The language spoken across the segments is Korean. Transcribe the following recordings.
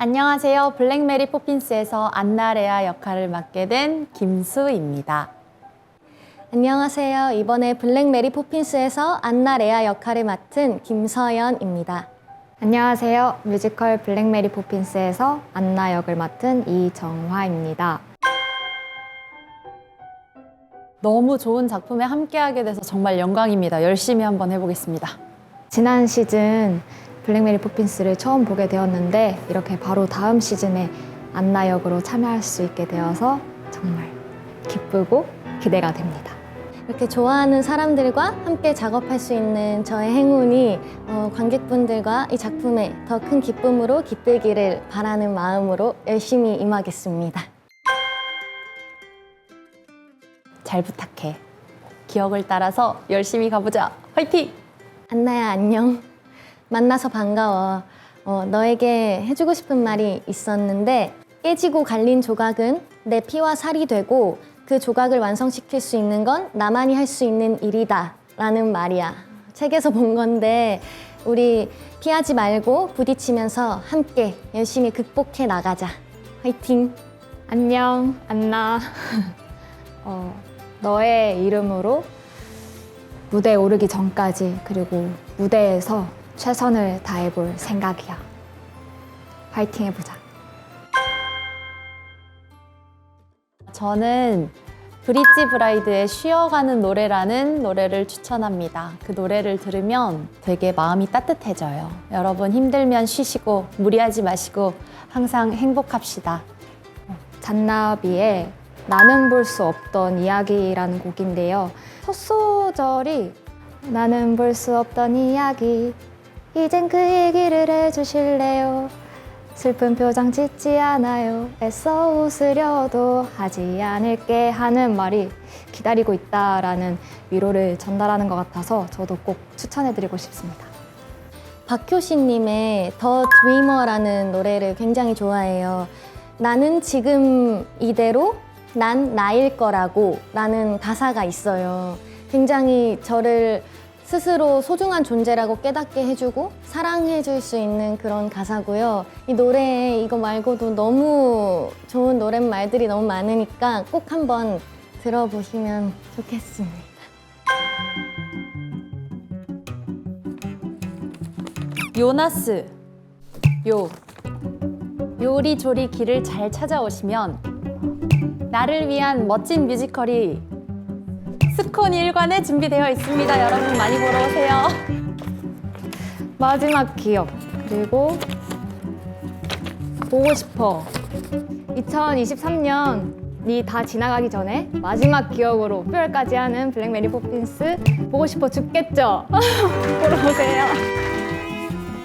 안녕하세요. 블랙메리 포핀스에서 안나레아 역할을 맡게 된 김수입니다. 안녕하세요. 이번에 블랙메리 포핀스에서 안나 레아 역할을 맡은 김서연입니다. 안녕하세요. 뮤지컬 블랙메리 포핀스에서 안나 역을 맡은 이정화입니다. 너무 좋은 작품에 함께하게 돼서 정말 영광입니다. 열심히 한번 해보겠습니다. 지난 시즌 블랙메리 포핀스를 처음 보게 되었는데 이렇게 바로 다음 시즌에 안나 역으로 참여할 수 있게 되어서 정말 기쁘고 기대가 됩니다. 이렇게 좋아하는 사람들과 함께 작업할 수 있는 저의 행운이 어, 관객분들과 이 작품에 더 큰 기쁨으로 깃들기를 바라는 마음으로 열심히 임하겠습니다. 잘 부탁해. 기억을 따라서 열심히 가보자. 화이팅! 안나야 안녕. 만나서 반가워. 어, 너에게 해주고 싶은 말이 있었는데 깨지고 갈린 조각은 내 피와 살이 되고 그 조각을 완성시킬 수 있는 건 나만이 할 수 있는 일이다 라는 말이야. 책에서 본 건데 우리 피하지 말고 부딪히면서 함께 열심히 극복해 나가자. 화이팅! 안녕, 안나. 어, 너의 이름으로 무대에 오르기 전까지 그리고 무대에서 최선을 다해볼 생각이야. 파이팅 해보자. 저는 브릿지 브라이드의 쉬어가는 노래라는 노래를 추천합니다. 그 노래를 들으면 되게 마음이 따뜻해져요. 여러분 힘들면 쉬시고 무리하지 마시고 항상 행복합시다. 잔나비의 나는 볼 수 없던 이야기라는 곡인데요. 첫 소절이 나는 볼 수 없던 이야기 이젠 그 얘기를 해주실래요? 슬픈 표정 짓지 않아요. 애써 웃으려도 하지 않을게 하는 말이 기다리고 있다라는 위로를 전달하는 것 같아서 저도 꼭 추천해드리고 싶습니다. 박효신님의 더 드리머라는 노래를 굉장히 좋아해요. 나는 지금 이대로 난 나일 거라고 라는 가사가 있어요. 굉장히 저를 스스로 소중한 존재라고 깨닫게 해주고 사랑해 줄 수 있는 그런 가사고요. 이 노래에 이거 말고도 너무 좋은 노랫말들이 너무 많으니까 꼭 한번 들어보시면 좋겠습니다. 요나스 요 요리조리 길을 잘 찾아오시면 나를 위한 멋진 뮤지컬이 스콘 1관에 준비되어 있습니다. 여러분 많이 보러 오세요. 마지막 기억 그리고 보고 싶어 2023년이 다 지나가기 전에 마지막 기억으로 뼈까지 하는 블랙메리 포핀스 보고 싶어 죽겠죠? 보러 오세요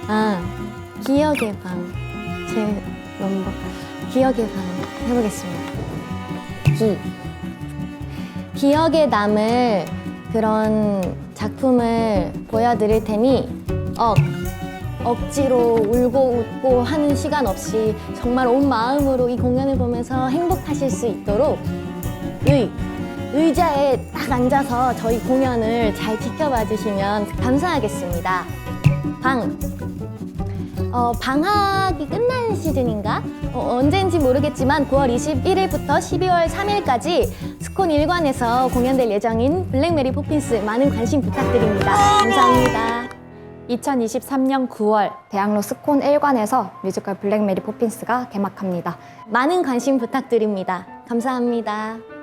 아, 기억의 방. 제 넘버. 기억의 방 해보겠습니다. 기. 기억에 남을 그런 작품을 보여드릴 테니, 억. 억지로 울고 웃고 하는 시간 없이 정말 온 마음으로 이 공연을 보면서 행복하실 수 있도록 의. 의자에 딱 앉아서 저희 공연을 잘 지켜봐 주시면 감사하겠습니다. 방. 어, 방학이 끝나는 시즌인가? 어, 언제인지 모르겠지만 9월 21일부터 12월 3일까지 스콘 1관에서 공연될 예정인 블랙메리 포핀스 많은 관심 부탁드립니다. 감사합니다. 2023년 9월 대학로 스콘 1관에서 뮤지컬 블랙메리 포핀스가 개막합니다 많은 관심 부탁드립니다. 감사합니다.